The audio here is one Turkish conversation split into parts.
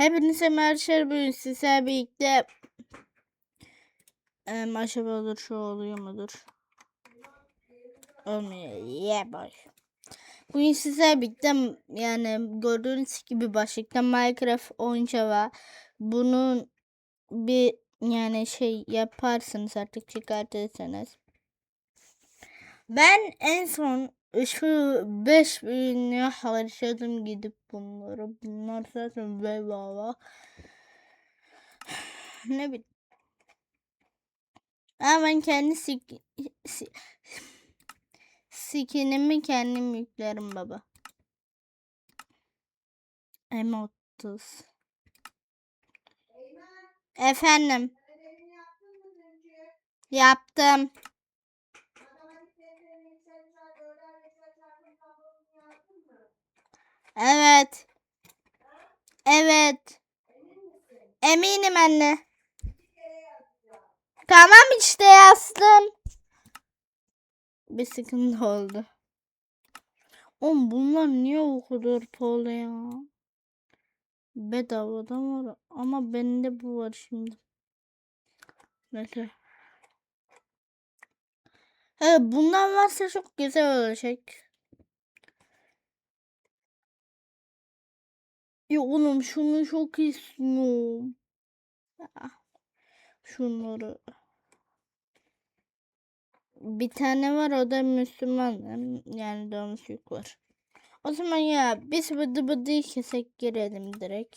Hepinize merhaba bugün sizlerle birlikte em, acaba olur şu oluyor mudur? Olmuyor. Yeah. Bugün sizlerle birlikte yani gördüğünüz gibi başlıkta Minecraft oyuncağı. Bunun bir yani şey yaparsınız artık çıkartırsanız. Ben en son şu 5 bin'e harcadım gidip bunları. Bunlar zaten bedava. Ne bileyim. Ama ben kendi sik si- skinimi kendim yüklerim baba. M30. Efendim. Yaptım. Evet. Evet. Eminim anne. Tamam işte yazdım. Bir sıkıntı oldu. Oğlum bunlar niye o kadar pahalı ya? Bedavadan var ama bende bu var şimdi. Neyse. Evet bundan varsa çok güzel olacak. Ya oğlum şunu çok istiyorum. Ah, Şunları. Bir tane var o da Müslüman. Yani domuzcuk var. O zaman ya biz bıdı bıdı kesek girelim direkt.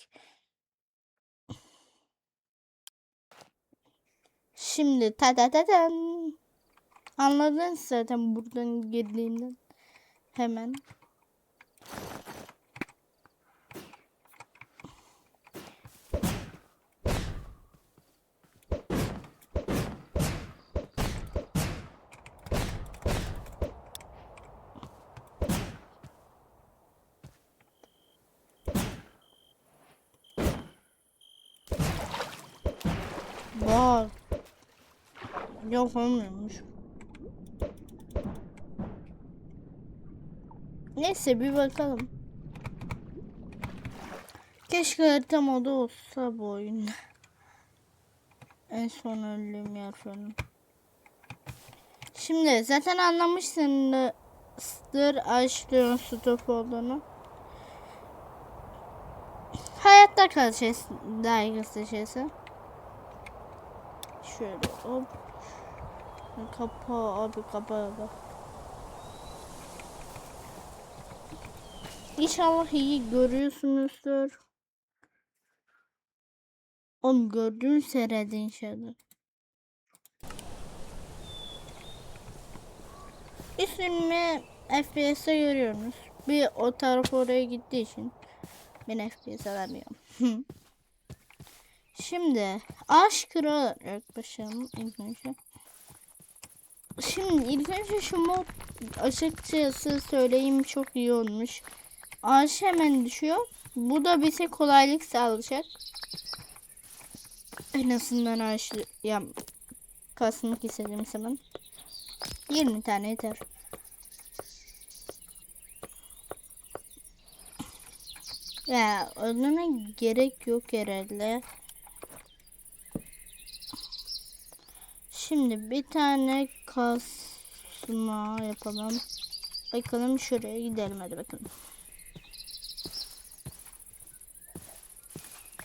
Şimdi ta ta ta tan. Anladın zaten buradan girdiğinden. Hemen. Bak. Yok olmuyormuş. Neyse bir bakalım. Keşke harita modu olsa bu oyunda. En son öldüğüm yer falan. Şimdi zaten anlamışsındır açlığın stop olduğunu. Hayatta kalacağız daha kısacası. Şöyle hop. Kapa abi kapa abi. İnşallah iyi görüyorsunuzdur. Oğlum gördüğünüz herhalde inşallah. İsmimi FPS'te görüyorsunuz. Bir o taraf oraya gittiği için ben FPS alamıyorum. Şimdi aşk kralı yaklaşalım ilk önce. Şimdi ilk önce şu mod açıkçası söyleyeyim çok iyi olmuş. Ağaç hemen düşüyor. Bu da bize kolaylık sağlayacak. En azından ağaç ya kasmak istediğim zaman 20 tane yeter. Ya ölmeme gerek yok herhalde. Şimdi bir tane kasma yapalım. Bakalım şuraya gidelim hadi bakalım.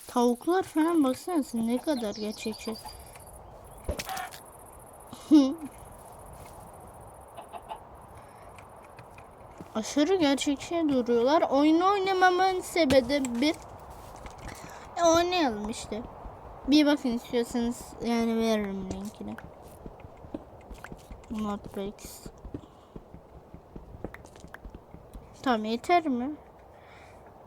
Tavuklar falan baksanıza ne kadar gerçekçi. Aşırı gerçekçi duruyorlar. Oyunu oynamamın sebebi e, oynayalım işte. Bir bakın istiyorsanız yani veririm linkini. Notebooks. Tamam yeter mi?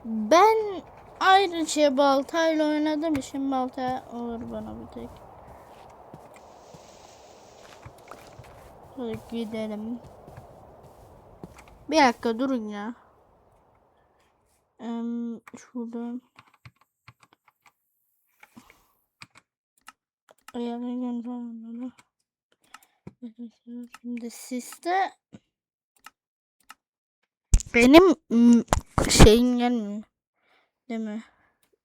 Ben ayrıca baltayla oynadığım için balta olur bana bir tek. Hadi gidelim. Bir dakika durun ya. Em, şuradan. Ayarlayacağım zamanları. Şimdi sizde benim şeyim gelmiyor. Değil mi?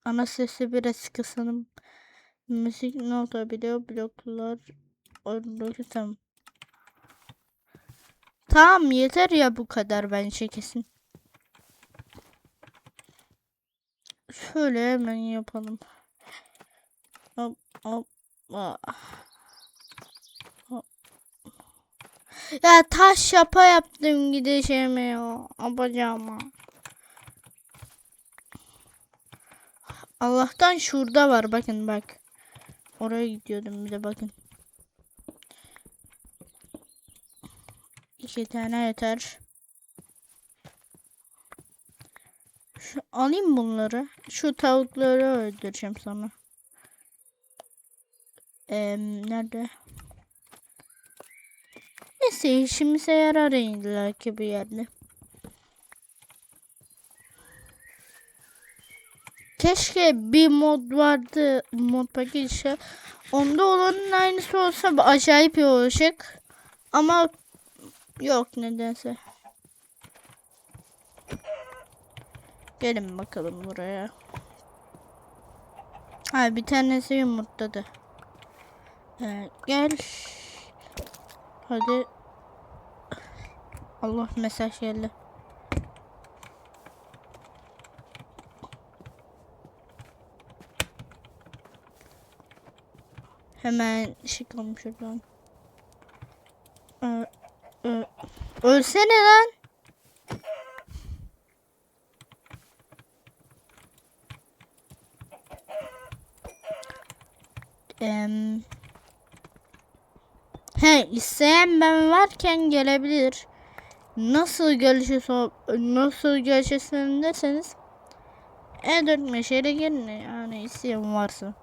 Ana sesi biraz kısalım. Müzik nota biliyor bloklar bloklar tamam. Tamam yeter ya bu kadar bence kesin. Şöyle hemen yapalım. Hop hop. ah. Hop. Ya taş yapa yaptım gideceğim ya. Yapacağım. Allah'tan şurada var bakın bak. Oraya gidiyordum bir de bakın. İki tane yeter. Şu, alayım bunları. Şu tavukları öldüreceğim sonra. Ee, nerede? Neyse işimize yarar illa ki bir yerde. Keşke bir mod vardı mod paketi. Onda olanın aynısı olsa acayip iyi olacak. Ama yok nedense. Gelin bakalım buraya. Ha bir tanesi yumurtladı. Ee, gel. Hadi. Allah mesaj geldi. Hemen çıkalım şuradan. Ee, e, ölsene lan. Em, he isteyen ben varken gelebilir. Nasıl gelişirse nasıl gelişirsin derseniz E4 meşale gelin yani isteyen varsa.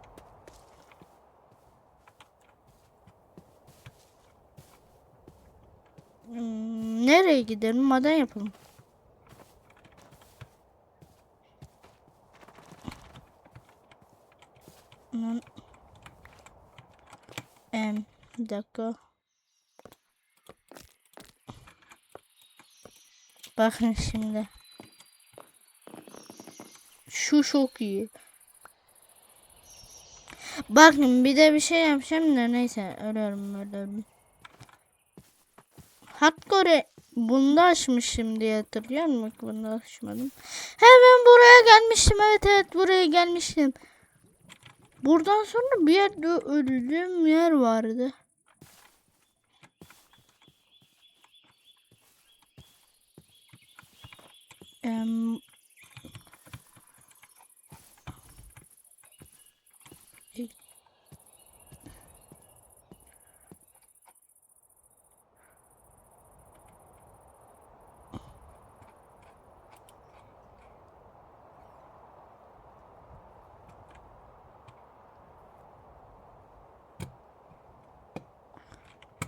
Hmm, nereye gidelim? Maden yapalım. Em, bir dakika. Bakın şimdi. Şu çok iyi. Bakın bir de bir şey yapacağım da neyse ölüyorum ölüyorum. Hardcore bunda açmışım diye hatırlıyor musun? Bunda açmadım. Hemen buraya gelmiştim. Evet evet buraya gelmiştim. Buradan sonra bir yerde öldüğüm yer vardı. Em,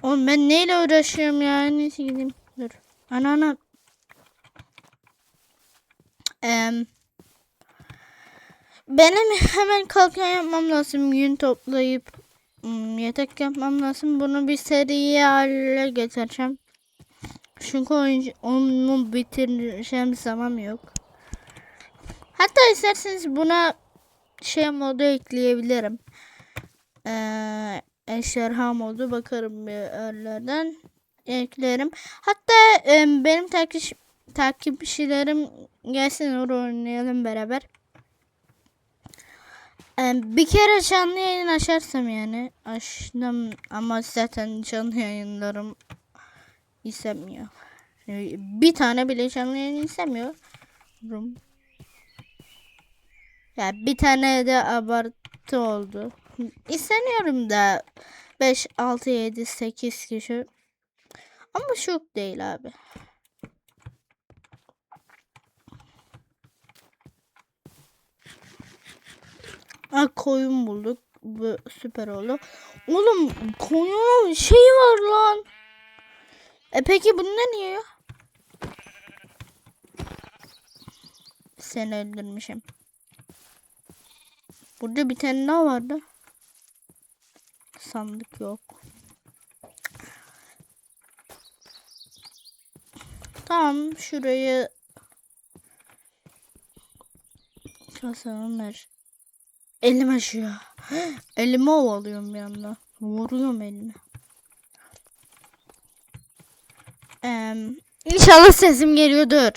Oğlum ben neyle uğraşıyorum ya? Neyse gideyim. Dur. Ana ana. Em, benim hemen kalkan yapmam lazım. Gün toplayıp hmm, yatak yapmam lazım. Bunu bir seri hale getireceğim. Çünkü onu bitireceğim zaman yok. Hatta isterseniz buna şey modu ekleyebilirim. Eee ejderha modu bakarım bir yerlerden eklerim. Hatta e, benim takip takipçilerim gelsin oraya oynayalım beraber. Bir kere canlı yayın açarsam yani açtım ama zaten canlı yayınlarım istemiyor. Bir tane bile canlı yayın istemiyor. Ya bir tane de abartı oldu. İsteniyorum da 5, 6, 7, 8 kişi. Ama çok değil abi. Ha koyun bulduk. Bu süper oldu. Oğlum koyunun şey var lan. E peki bunda niye? Seni öldürmüşüm. Burada bir tane daha vardı. Sandık yok. Tamam şurayı kasalım ver. Elim aşıyor. Elimi ovalıyorum bir anda. Vuruyorum elimi. Eee inşallah sesim geliyordur.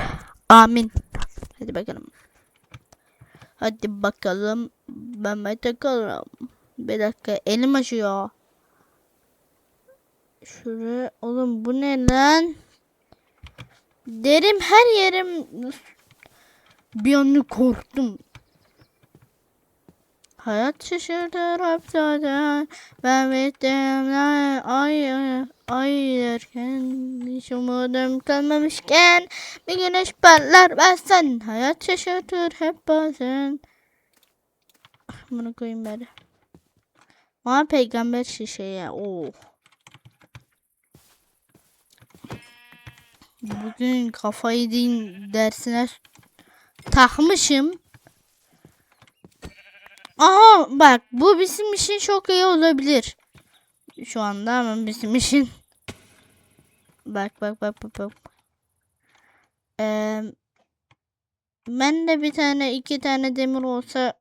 Amin. Hadi bakalım. Hadi bakalım. Ben ben takalım. Bir dakika elim aşıyor. Şuraya oğlum bu ne lan? Derim her yerim bir anı korktum. Hayat şaşırtır hep zaten. Ben bittim ay ay ay derken hiç umudum kalmamışken bir güneş parlar bazen. Hayat şaşırtır hep bazen. Bunu koyayım bari. Ama peygamber şişeye. Oh. Bugün kafayı din dersine takmışım. Aha bak bu bizim için çok iyi olabilir. Şu anda ama bizim için. Bak bak bak bak bak. Ee, ben de bir tane iki tane demir olsa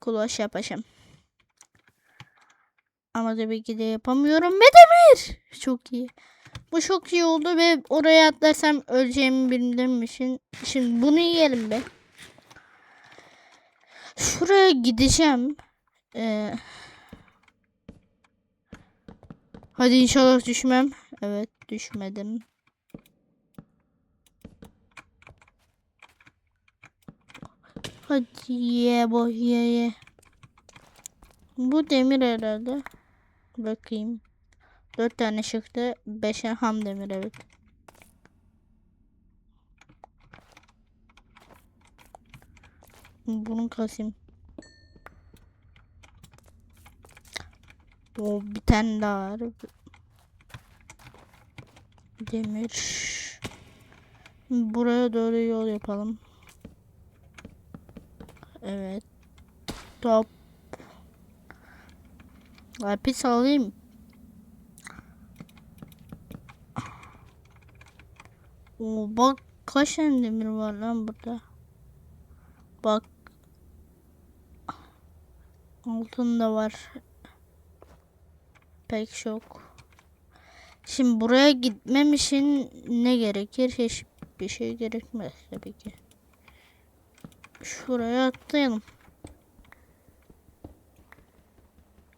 kulaş yapacağım. Ama tabii ki de yapamıyorum. Ve demir. Çok iyi. Bu çok iyi oldu ve oraya atlarsam öleceğimi bildiğim için. Şimdi bunu yiyelim be. Şuraya gideceğim. Ee, hadi inşallah düşmem. Evet düşmedim. Hadi ye boy ye ye. Bu demir herhalde. Bakayım. Dört tane çıktı. Beşe ham demir evet. Bunu kasayım. O bir tane daha var. Demir. Buraya doğru yol yapalım. Evet. Top. Lapis alayım. Oo, bak kaç tane demir var lan burada. Bak. Altın da var. Pek çok. Şimdi buraya gitmem için ne gerekir? Hiçbir şey gerekmez tabii ki. Şuraya atlayalım.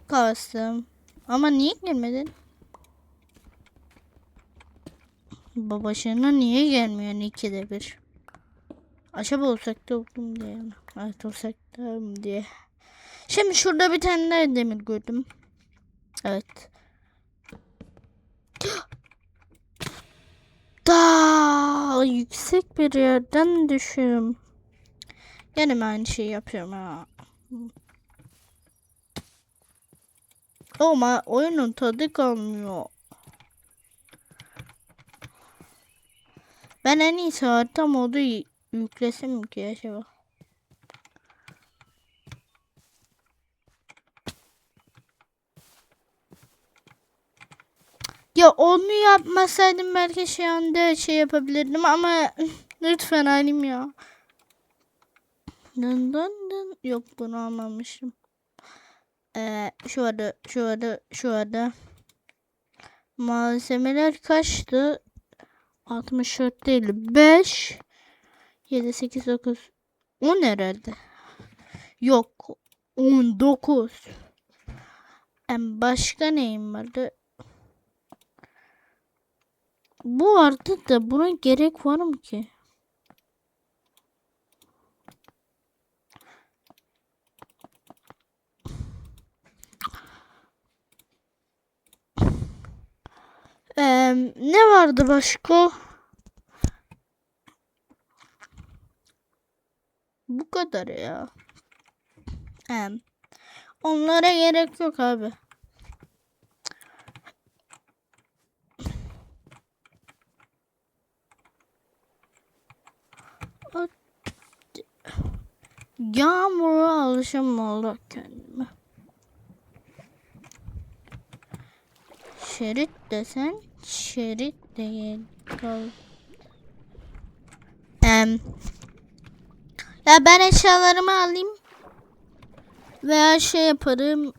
Kastım. Ama niye gelmedin? Babaşına niye gelmiyor ikide bir? Acaba da oldum diye mi? Evet da diye. Şimdi şurada bir tane demir gördüm. Evet. Daha yüksek bir yerden düşüyorum. Yine mi aynı şeyi yapıyorum ha. Ama oyunun tadı kalmıyor. Ben en iyisi harita modu y- yüklesem ki acaba. Ya onu yapmasaydım belki şu anda şey yapabilirdim ama lütfen halim ya. Dın dın dın. Yok bunu almamışım. Ee, şu arada şu arada şu arada malzemeler kaçtı? 64 değil 5 7 8 9 10 herhalde. Yok 19. Em başka neyim vardı? Bu vardı da buna gerek var mı ki? Em, ne vardı başka? Bu kadar ya. Em, onlara gerek yok abi. Yağmura alışım oldu kendime. Şerit desen şerit değil. Em. Ya ben eşyalarımı alayım. Veya şey yaparım.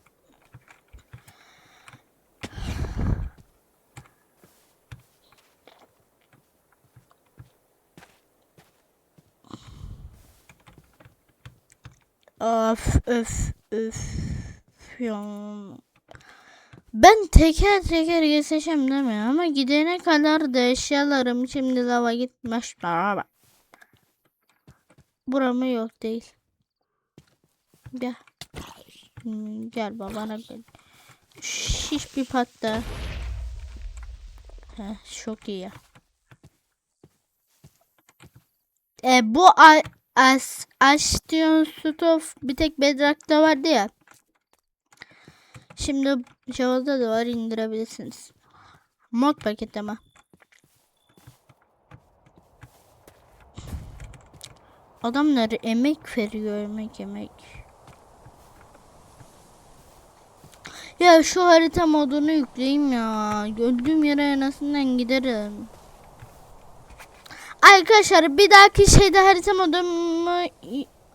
Öf öf öf. Ya. Ben teker teker geçeceğim değil mi? Ama gidene kadar da eşyalarım şimdi lava gitmiş. Buramı yok değil. Gel. Gel babana gel. Şiş bir patta. Heh, çok iyi. E, bu as Astion Stove bir tek Bedrock'ta vardı ya. Şimdi Java'da da var indirebilirsiniz. Mod paket ama. Adamlar emek veriyor emek emek. Ya şu harita modunu yükleyeyim ya. Gördüğüm yere en azından giderim. Arkadaşlar bir dahaki şeyde harita modumu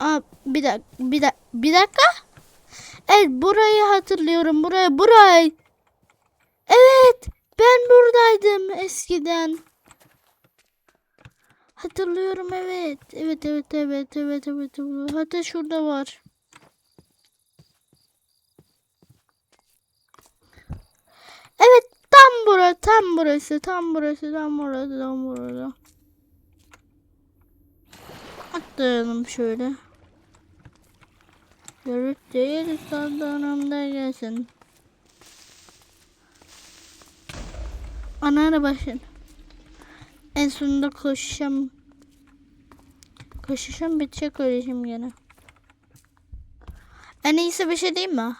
Aa, bir dakika bir dakika bir dakika. Evet burayı hatırlıyorum. Burayı burayı. Evet ben buradaydım eskiden. Hatırlıyorum evet. Evet evet evet evet evet. evet. Hatta şurada var. Evet tam bura tam burası tam burası tam burası tam burası. Atlayalım şöyle. Görüp değil sandanımda gelsin. Anara başın. En sonunda koşacağım. Koşacağım bitecek öleceğim gene. En iyisi bir şey değil mi?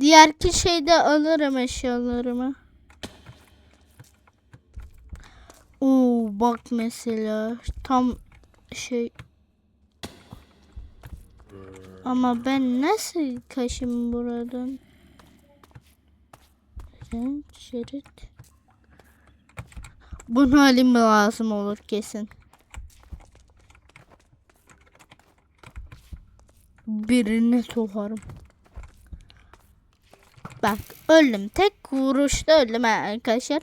Diğerki şeyde alırım eşyalarımı. Oo bak mesela tam şey ama ben nasıl kaşım buradan? Sen şerit. Bunu halim lazım olur kesin. Birine sokarım. Bak öldüm. Tek vuruşta öldüm arkadaşlar.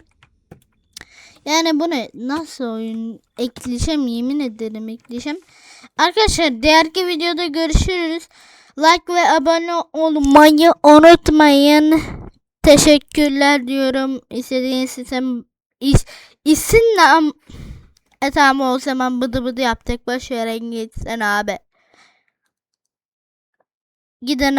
Yani bu ne? Nasıl oyun? Ekleyeceğim yemin ederim ekleyeceğim. Arkadaşlar diğerki videoda görüşürüz. Like ve abone olmayı unutmayın. Teşekkürler diyorum. İstediğiniz sistem is, isim e tamam o zaman bıdı bıdı yaptık. Boş verin gitsin abi. Giden